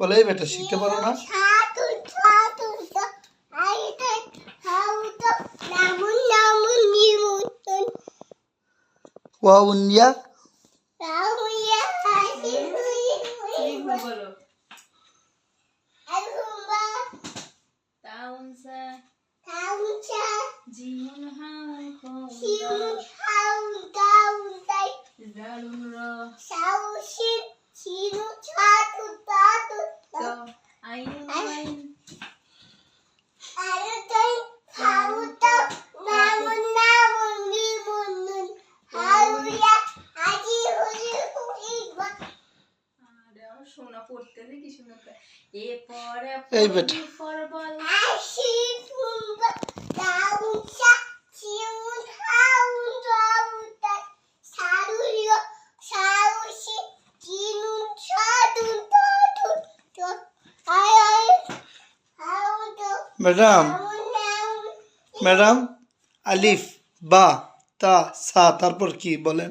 বলে এই বেটা শিখতে পারো না। হাউতো সোনা পড়তে কি সুন্দর এ পরে এই বেটা। বল। ম্যাডাম ম্যাডাম আলিফ বা তা সা তারপর কি বলেন?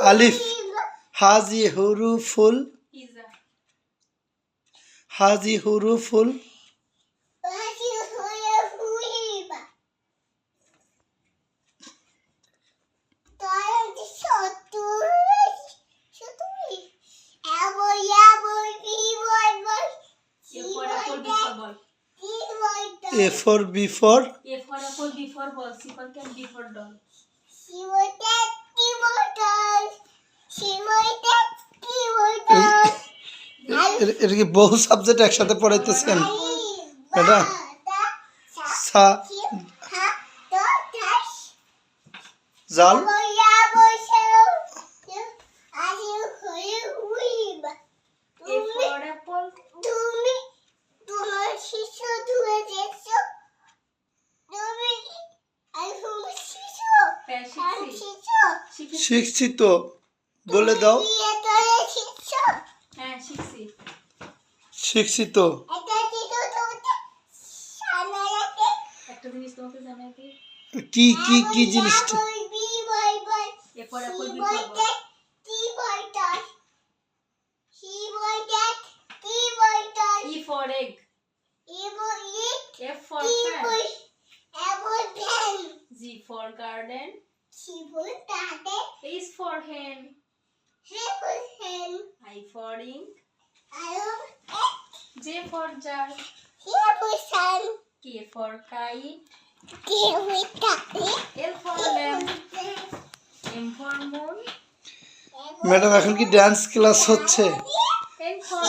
আলিফ। হাজি হুরু ফুল হাজি হুরু ফুল আইসি হয়ে হুইবা তাই সতু সতুই এবো এবো বি বই বই A for apple B for ball এটা কি বহু সাবজেক্ট একসাথে পড়াইতেছেন? এটা? জাল? শিখছি। শিশু শিখছি তো। বলে দাও। হ্যাঁ শিখছি। শিখছি তো। কি কি কি জিনিসটা বি বই বই এ ফর অ্যাপল কি B for E for jar হেবুর sun K for কাই কে উইটাতে এল ফর ম্যাডাম এখন কি ডান্স ক্লাস হচ্ছে? N for